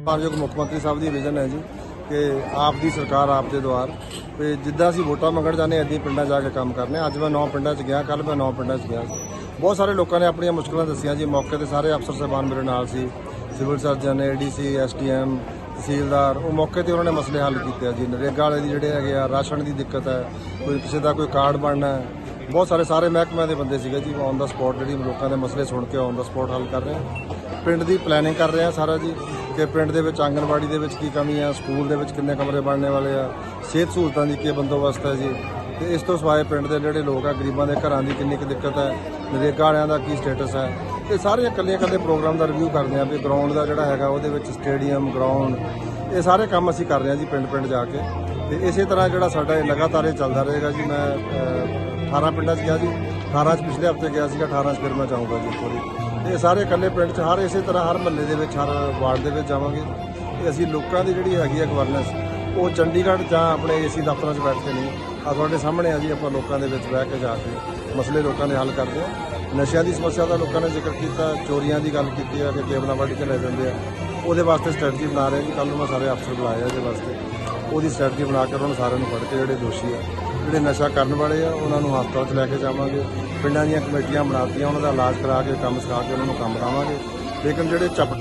ਮਾਨਯੋਗ ਮੁੱਖ ਮੰਤਰੀ ਸਾਹਿਬ ਦੀ ਵਿਜ਼ਨ ਹੈ ਜੀ ਕਿ ਆਪ ਦੀ ਸਰਕਾਰ ਆਪ ਦੇ ਦੁਆਰ। ਤੇ ਜਿੱਦਾਂ ਅਸੀਂ ਵੋਟਾਂ ਮੰਗਣ ਜਾਂਦੇ ਹਾਂ, ਏਦਾਂ ਹੀ ਪਿੰਡਾਂ ਜਾ ਕੇ ਕੰਮ ਕਰਨੇ ਅੱਜ ਮੈਂ ਨੌ ਪਿੰਡਾਂ 'ਚ ਗਿਆ ਕੱਲ ਮੈਂ ਨੌ ਪਿੰਡਾਂ 'ਚ ਗਿਆ। ਬਹੁਤ ਸਾਰੇ ਲੋਕਾਂ ਨੇ ਆਪਣੀਆਂ ਮੁਸ਼ਕਲਾਂ ਦੱਸੀਆਂ ਜੀ। ਮੌਕੇ ਤੇ ਸਾਰੇ ਅਫਸਰ ਸਾਹਿਬਾਨ ਮੇਰੇ ਨਾਲ ਸੀ। ਸਿਵਲ ਸਰਜਨ ਏਡੀਸੀ ਐਸਟੀਐਮ ਤਹਿਸੀਲਦਾਰ। ਉਹ ਮੌਕੇ ਤੇ ਉਹਨਾਂ ਨੇ ਮਸਲੇ ਹੱਲ ਕੀਤੇ ਆ ਜੀ। ਨਰੇਗਾ ਵਾਲੇ ਦੀ ਜਿਹੜੇ ਹੈਗੇ ਆ ਰਾਸ਼ਨ ਦੀ ਦਿੱਕਤ ਹੈ। ਕੋਈ ਕਿਸੇ ਦਾ ਕੋਈ ਕਾਰਡ ਬਣਨਾ ਬਹੁਤ ਸਾਰੇ ਸਾਰੇ ਮਹਿਕਮਿਆਂ ਦੇ ਬੰਦੇ ਸੀਗੇ ਜੀ। ਔਨ ਦਾ ਸਪੌਟ ਜਿਹੜੀ ਲੋਕਾਂ ਦੇ ਮਸਲੇ ਸੁਣ ਕੇ ਔਨ ਦਾ ਸਪੌਟ ਹੱਲ ਕਰ ਰਹੇ ਆ। ਪਿੰਡ ਦੀ ਪਲੈਨਿੰਗ ਕਰ ਰਹੇ ਆ ਸਾਰਾ ਜੀ। ਕਿ ਪਿੰਡ ਦੇ ਵਿੱਚ ਆਂਗਣਵਾੜੀ ਦੇ ਵਿੱਚ ਕੀ ਕਮੀ ਆ ਸਕੂਲ ਦੇ ਵਿੱਚ ਕਿੰਨੇ ਕਮਰੇ ਬਣਨੇ ਵਾਲੇ ਆ ਸਿਹਤ ਸਹੂਲਤਾਂ ਦੀ ਕੀ ਬੰਦੋਬਸਤ ਹੈ ਜੀ? ਤੇ ਇਸ ਤੋਂ ਸਿਵਾਏ ਪਿੰਡ ਦੇ ਜਿਹੜੇ ਲੋਕ ਆ ਗਰੀਬਾਂ ਦੇ ਘਰਾਂ ਦੀ ਕਿੰਨੀ ਕੁ ਦਿੱਕਤ ਹੈ ਨਰੇਗਾ ਵਾਲਿਆਂ ਦਾ ਕੀ ਸਟੇਟਸ ਹੈ? ਇਹ ਸਾਰੇ ਇਕੱਲੇ ਇਕੱਲੇ ਪ੍ਰੋਗਰਾਮ ਦਾ ਰਿਵਿਊ ਕਰਦੇ ਆ ਵੀ ਗਰਾਊਂਡ ਦਾ ਜਿਹੜਾ ਹੈਗਾ ਉਹਦੇ ਵਿੱਚ ਸਟੇਡੀਅਮ ਗਰਾਊਂਡ ਇਹ ਸਾਰੇ ਕੰਮ ਅਸੀਂ ਕਰ ਰਹੇ ਹਾਂ ਜੀ ਪਿੰਡ ਪਿੰਡ ਜਾ ਕੇ। ਤੇ ਇਸੇ ਤਰ੍ਹਾਂ ਜਿਹੜਾ ਸਾਡਾ ਇਹ ਲਗਾਤਾਰ ਇਹ ਚੱਲਦਾ ਰਹੇਗਾ ਜੀ ਮੈਂ ਅਹ, 18 ਪਿੰਡਾਂ 'ਚ ਗਿਆ ਜੀ। 18 'ਚ ਪਿਛਲੇ ਹਫ਼ਤੇ ਗਿਆ ਸੀਗਾ 18 'ਚ ਫਿਰ ਮੈਂ ਜਾਊਂਗਾ ਜੀ ਇੱਕ ਇਹ ਸਾਰੇ ਇਕੱਲੇ ਪਿੰਡ 'ਚ, ਹਰ ਇਸੇ ਤਰ੍ਹਾਂ ਹਰ ਮਹੱਲੇ ਦੇ ਵਿੱਚ, ਹਰ ਵਾਰਡ ਦੇ ਵਿੱਚ ਜਾਵਾਂਗੇ। ਤੇ ਅਸੀਂ ਲੋਕਾਂ ਦੀ ਜਿਹੜੀ ਹੈਗੀ ਆ ਗਵਰਨੈਂਸ ਉਹ ਚੰਡੀਗੜ੍ਹ ਜਾਂ ਆਪਣੇ ਏਸੀ ਦਫ਼ਤਰਾਂ 'ਚ ਬੈਠ ਕੇ ਨਹੀਂ ਆ ਤੁਹਾਡੇ ਸਾਹਮਣੇ ਆ ਜੀ, ਆਪਾਂ ਲੋਕਾਂ ਦੇ ਵਿੱਚ ਬਹਿ ਕੇ ਜਾ ਕੇ ਮਸਲੇ ਲੋਕਾਂ ਦੇ ਹੱਲ ਕਰਦੇ ਆ ਨਸ਼ਿਆਂ ਦੀ ਸਮੱਸਿਆ ਦਾ ਲੋਕਾਂ ਨੇ ਜ਼ਿਕਰ ਕੀਤਾ, ਚੋਰੀਆਂ ਦੀ ਗੱਲ ਕੀਤੀ ਆ, ਕਿ ਕੇਬਲਾਂ ਵੱਢ ਕੇ ਲੈ ਜਾਂਦੇ ਆ। ਉਹਦੇ ਵਾਸਤੇ ਸਟ੍ਰੈਟਜੀ ਬਣਾ ਰਹੇ ਜੀ ਕੱਲ ਨੂੰ ਮੈਂ ਸਾਰੇ ਅਫਸਰ ਬੁਲਾਏ ਆ ਇਹਦੇ ਵਾਸਤੇ। ਉਹਦੀ ਸਟ੍ਰੈਟਜੀ ਬਣਾ ਕੇ ਉਹਨਾਂ ਨੂੰ ਸਾਰਿਆਂ ਨੂੰ ਫੜ ਕੇ ਜਿਹੜੇ ਦੋਸ਼ੀ ਆ ਜਿਹੜੇ ਨਸ਼ਾ ਕਰਨ ਵਾਲੇ ਆ, ਉਹਨਾਂ ਨੂੰ ਹਸਪਤਾਲ 'ਚ ਲੈ ਕੇ ਜਾਵਾਂਗੇ। ਪਿੰਡਾਂ ਦੀਆਂ ਕਮੇਟੀਆਂ ਬਣਾਤੀਆਂ, ਉਹਨਾਂ ਦਾ ਇਲਾਜ ਕਰਾ ਕੇ, ਕੰਮ ਸਿਖਾ ਕੇ, ਉਹਨਾਂ ਨੂੰ ਕੰਮ ਕਰਾਵਾਂਗੇ ਲੇਕਿਨ ਜਿਹੜੇ ਚੱਪ